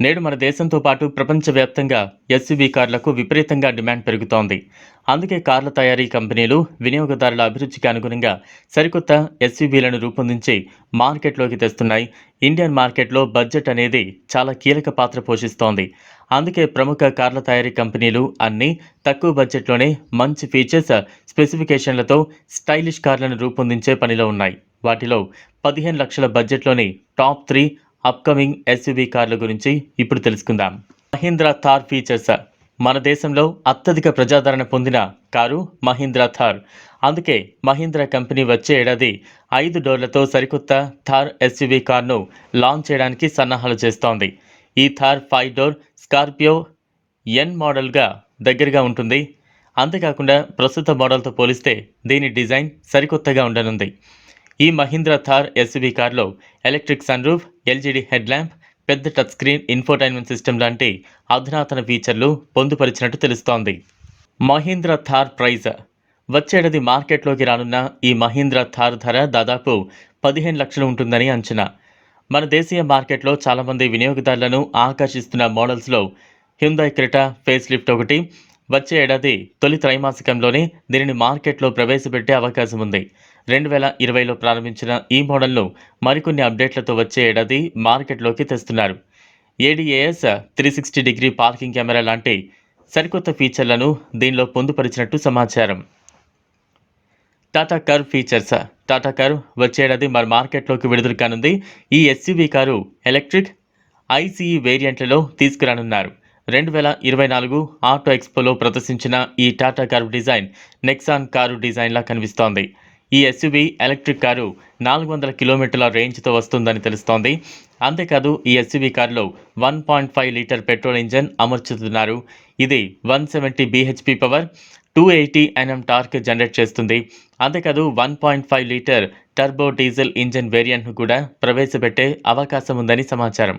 నేడు మన దేశంతో పాటు ప్రపంచవ్యాప్తంగా ఎస్యూవీ కార్లకు విపరీతంగా డిమాండ్ పెరుగుతోంది. అందుకే కార్ల తయారీ కంపెనీలు వినియోగదారుల అభిరుచికి అనుగుణంగా సరికొత్త ఎస్యూవీలను రూపొందించి మార్కెట్లోకి తెస్తున్నాయి. ఇండియన్ మార్కెట్లో బడ్జెట్ అనేది చాలా కీలక పాత్ర పోషిస్తోంది. అందుకే ప్రముఖ కార్ల తయారీ కంపెనీలు అన్నీ తక్కువ బడ్జెట్లోనే మంచి ఫీచర్స్ స్పెసిఫికేషన్లతో స్టైలిష్ కార్లను రూపొందించే పనిలో ఉన్నాయి. వాటిలో పదిహేను లక్షల బడ్జెట్లోని టాప్ త్రీ అప్కమింగ్ ఎస్యూవీ కార్ల గురించి ఇప్పుడు తెలుసుకుందాం. మహీంద్రా థార్ ఫీచర్స్. మన దేశంలో అత్యధిక ప్రజాదరణ పొందిన కారు మహీంద్రా థార్. అందుకే మహీంద్రా కంపెనీ వచ్చే ఏడాది ఐదు డోర్లతో సరికొత్త థార్ ఎస్యూవీ కార్ను లాంచ్ చేయడానికి సన్నాహాలు చేస్తోంది. ఈ Thar five door Scorpio N మోడల్గా దగ్గరగా ఉంటుంది. అంతేకాకుండా ప్రస్తుత మోడల్తో పోలిస్తే దీని డిజైన్ సరికొత్తగా ఉండనుంది. ఈ మహీంద్రా థార్ ఎస్యూవీ కార్లో electric sun roof LED head lamp పెద్ద టచ్ స్క్రీన్ ఇన్ఫోటైన్మెంట్ సిస్టమ్ లాంటి అధునాతన ఫీచర్లు పొందుపరిచినట్టు తెలుస్తోంది. మహీంద్రా థార్ ప్రైజ్. వచ్చేడాది మార్కెట్లోకి రానున్న ఈ మహీంద్రా థార్ ధర దాదాపు పదిహేను లక్షలు ఉంటుందని అంచనా. మన దేశీయ మార్కెట్లో చాలామంది వినియోగదారులను ఆకర్షిస్తున్న మోడల్స్లో హ్యుందాయ్ క్రెటా ఫేస్ లిఫ్ట్ ఒకటి వచ్చే ఏడాది తొలి త్రైమాసికంలోనే దీనిని మార్కెట్లో ప్రవేశపెట్టే అవకాశం ఉంది. రెండు వేల ఇరవైలో ప్రారంభించిన ఈ మోడల్ను మరికొన్ని అప్డేట్లతో వచ్చే ఏడాది మార్కెట్లోకి తెస్తున్నారు. ADAS three sixty degree parking camera లాంటి సరికొత్త ఫీచర్లను దీనిలో పొందుపరిచినట్టు సమాచారం. Tata Curvv features. Tata Curvv వచ్చేడాది మరి మార్కెట్లోకి విడుదల కానుంది. ఈ ఎస్యూవీ కారు ఎలక్ట్రిక్ ఐసీఈ వేరియంట్లలో తీసుకురానున్నారు. రెండు వేల ఇరవై నాలుగు ఆటో ఎక్స్పోలో ప్రదర్శించిన ఈ Tata car design Nexon car డిజైన్లా కనిపిస్తోంది. ఈ ఎస్యువి ఎలక్ట్రిక్ కారు నాలుగు వందల కిలోమీటర్ల రేంజ్తో వస్తుందని తెలుస్తోంది. అంతేకాదు ఈ ఎస్యువి కారులో one point five litre petrol engine అమర్చుతున్నారు. ఇది one seventy BHP power two eighty NM torque generate చేస్తుంది. అంతేకాదు one point five litre turbo diesel engine వేరియంట్ను కూడా ప్రవేశపెట్టే అవకాశం ఉందని సమాచారం.